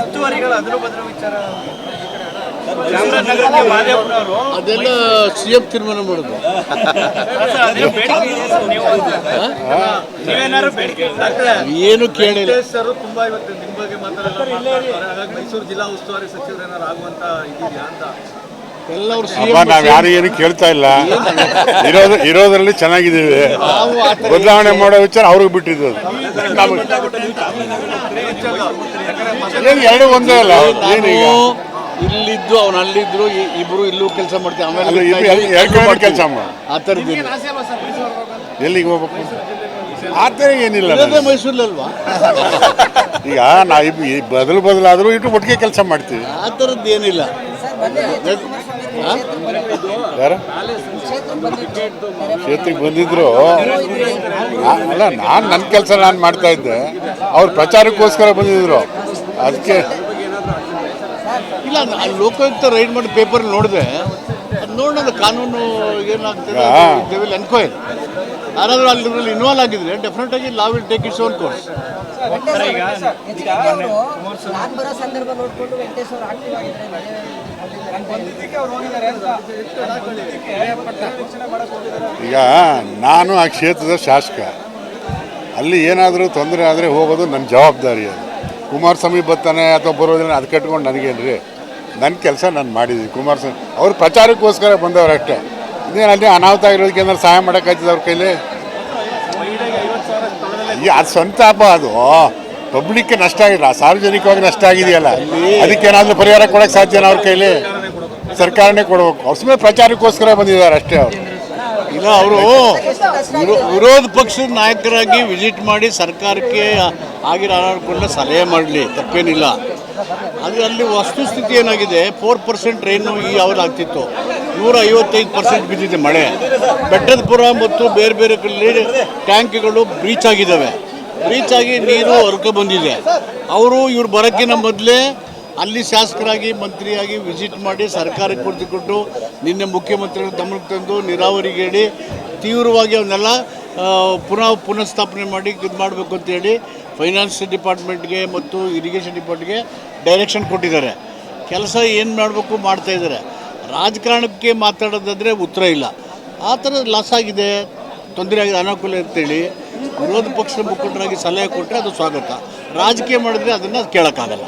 ಅದರ ವಿಚಾರ. ಚಾಮರಾಜನಗರಕ್ಕೆ ಅದೆಲ್ಲ ಸಿ ಎಂ ತೀರ್ಮಾನ ಮಾಡೋದು. ನೀವೇನಾದ್ರು ಬೇಡಿಕೆ ಏನು ಕೇಳಿಲ್ಲ. ಸರ್ ತುಂಬಾ ಇವತ್ತು ನಿಮ್ಮ ಬಗ್ಗೆ ಮಾತಾಡಲ್ಲ ಹಾಗಾಗಿ ಮೈಸೂರು ಜಿಲ್ಲಾ ಉಸ್ತುವಾರಿ ಸಚಿವರು ಏನಾರು ಆಗುವಂತ ಇದೆಯಾ ಅಂತ. ಎಲ್ಲವರು ನಾವ್ ಯಾರು ಏನು ಕೇಳ್ತಾ ಇಲ್ಲ. ಇರೋದು ಇರೋದ್ರಲ್ಲಿ ಚೆನ್ನಾಗಿದ್ದೀವಿ. ಬದಲಾವಣೆ ಮಾಡೋ ವಿಚಾರ ಅವ್ರಿಗೆ ಬಿಟ್ಟಿದ್ದು ಏನು ಎರಡು ಒಂದೇ ಅಲ್ಲ? ಏನೀಗ ಇಲ್ಲಿದ್ದು ಅವ್ನು ಅಲ್ಲಿದ್ರು ಇಬ್ರು ಇಲ್ಲೂ ಕೆಲಸ ಮಾಡ್ತೀವಿ. ಕೆಲಸ ಆಮೇಲೆ ಕೆಲ್ಸ ಆ ಎಲ್ಲಿಗೆ ಹೋಗ್ಬೇಕು? ಆ ಥರ ಏನಿಲ್ಲ ಮೈಸೂರಲ್ಲಲ್ವಾ? ಈಗ ನಾ ಬದಲು ಬದಲಾದರೂ ಇಟ್ಟು ಒಟ್ಟಿಗೆ ಕೆಲಸ ಮಾಡ್ತೀವಿ. ಆ ಥರದ್ದು ಏನಿಲ್ಲ. ಯಾರು? ಕ್ಷೇತ್ರಕ್ಕೆ ಬಂದಿದ್ರು ಅಲ್ಲ ನಾನು ನನ್ನ ಕೆಲಸ ನಾನು ಮಾಡ್ತಾ ಇದ್ದೆ. ಅವ್ರು ಪ್ರಚಾರಕ್ಕೋಸ್ಕರ ಬಂದಿದ್ರು. ಅದಕ್ಕೆ ಇಲ್ಲ ನಾನು ಲೋಕಾಯುಕ್ತ ರೈಡ್ ಮಾಡಿ ಪೇಪರ್ ನೋಡಿದೆ. ಅದು ನೋಡೋಣ ಕಾನೂನು ಏನಾಗ್ತದೆ ಎನ್ಕ್ವೈರ್ ಯಾರಾದರೂ ಅಲ್ಲಿ ಇನ್ವಾಲ್ವ್ ಆಗಿದ್ರೆ ಡೆಫಿನೆಟ್ ಆಗಿ law will take its own course ನಾನು ಬರೋ ಸಂದರ್ಭ ನೋಡಿಕೊಂಡು ವೆಂಕಟೇಶ್ವರ ಅವರು ಆಕ್ಟಿವ್ ಆಗಿದ್ರೆ ಈಗ ನಾನು ಆ ಕ್ಷೇತ್ರದ ಶಾಸಕ. ಅಲ್ಲಿ ಏನಾದರೂ ತೊಂದರೆ ಆದರೆ ಹೋಗೋದು ನನ್ನ ಜವಾಬ್ದಾರಿ ಅದು. ಕುಮಾರಸ್ವಾಮಿ ಬರ್ತಾನೆ ಅಥವಾ ಬರೋದಿಲ್ಲ ಅದು ಕಟ್ಕೊಂಡು ನನಗೇನ್ರಿ? ನನ್ನ ಕೆಲಸ ನಾನು ಮಾಡಿದ್ದೀನಿ ಕುಮಾರಸ್ವಾಮಿ. ಅವ್ರು ಪ್ರಚಾರಕ್ಕೋಸ್ಕರ ಬಂದವ್ರು ಅಷ್ಟೇ. ಇನ್ನೇನು ಅಲ್ಲಿ ಅನಾಹುತ ಆಗಿರೋದಕ್ಕೆ ಏನಾದ್ರು ಸಹಾಯ ಮಾಡೋಕ್ಕಾಯ್ತದೆ ಅವ್ರ ಕೈಲಿ? ಈ ಅದು ಸ್ವಂತ ಹಬ್ಬ ಅದು. ಪಬ್ಲಿಕ್ಗೆ ನಷ್ಟ ಆಗಿಲ್ಲ. ಸಾರ್ವಜನಿಕವಾಗಿ ನಷ್ಟ ಆಗಿದೆಯಲ್ಲ. ಅದಕ್ಕೇನಾದ್ರೂ ಪರಿಹಾರ ಕೊಡೋಕ್ಕೆ ಸಾಧ್ಯನ ಅವ್ರ ಕೈಲಿ? ಸರ್ಕಾರನೇ ಕೊಡಬೇಕು. ಅವ್ರ ಸುಮ್ಮನೆ ಪ್ರಚಾರಕ್ಕೋಸ್ಕರ ಬಂದಿದ್ದಾರೆ ಅಷ್ಟೇ ಅವರು. ಇಲ್ಲ, ಅವರು ವಿರೋಧ ಪಕ್ಷದ ನಾಯಕರಾಗಿ ವಿಸಿಟ್ ಮಾಡಿ ಸರ್ಕಾರಕ್ಕೆ ಆಗಿರೋ ಅನಾನುಕೂಲ ಸಲಹೆ ಮಾಡಲಿ, ತಪ್ಪೇನಿಲ್ಲ. ಆದರೆ ಅಲ್ಲಿ ವಸ್ತುಸ್ಥಿತಿ ಏನಾಗಿದೆ? ಫೋರ್ ಪರ್ಸೆಂಟ್ ರೈನು ಈ ಯಾವ್ದು ಆಗ್ತಿತ್ತು ನೂರ ಐವತ್ತೈದು ಪರ್ಸೆಂಟ್ ಬಿದ್ದಿದೆ ಮಳೆ. ಬೆಟ್ಟದಪುರ ಮತ್ತು ಬೇರೆ ಬೇರೆ ಕಡೆ ಟ್ಯಾಂಕ್ಗಳು ಬ್ರೀಚ್ ಆಗಿದ್ದಾವೆ. ಬ್ರೀಚ್ ಆಗಿ ನೀರು ಹೊರಕೆ ಬಂದಿದೆ. ಅವರು ಇವ್ರು ಬರೋಕ್ಕಿಂತ ಮೊದಲೇ ಅಲ್ಲಿ ಶಾಸಕರಾಗಿ, ಮಂತ್ರಿಯಾಗಿ ವಿಸಿಟ್ ಮಾಡಿ ಸರ್ಕಾರಕ್ಕೆ ಕೊಟ್ಟು ನಿನ್ನೆ ಮುಖ್ಯಮಂತ್ರಿಗಳು ಗಮನಕ್ಕೆ ತಂದು ನೀರಾವರಿಗೆ ಹೇಳಿ ತೀವ್ರವಾಗಿ ಅವನ್ನೆಲ್ಲ ಪುನಃ ಪುನಃಸ್ಥಾಪನೆ ಮಾಡಿ ಇದು ಮಾಡಬೇಕು ಅಂತೇಳಿ ಫೈನಾನ್ಸ್ ಡಿಪಾರ್ಟ್ಮೆಂಟ್ಗೆ ಮತ್ತು ಇರಿಗೇಷನ್ ಡಿಪಾರ್ಟ್ಗೆ ಡೈರೆಕ್ಷನ್ ಕೊಟ್ಟಿದ್ದಾರೆ. ಕೆಲಸ ಏನು ಮಾಡಬೇಕು ಮಾಡ್ತಾಯಿದ್ದಾರೆ ರಾಜಕಾರಣಕ್ಕೆ ಮಾತಾಡೋದಾದರೆ ಉತ್ತರ ಇಲ್ಲ. ಆ ಥರ ಲಾಸ್ ಆಗಿದೆ. ತೊಂದರೆ ಆಗಿದೆ ಅನಾನುಕೂಲ ಅಂತೇಳಿ ವಿರೋಧ ಪಕ್ಷದ ಮುಖಂಡರಾಗಿ ಸಲಹೆ ಕೊಟ್ಟರೆ ಅದು ಸ್ವಾಗತ. ರಾಜಕೀಯ ಮಾಡಿದ್ರೆ ಅದನ್ನು ಕೇಳೋಕ್ಕಾಗಲ್ಲ.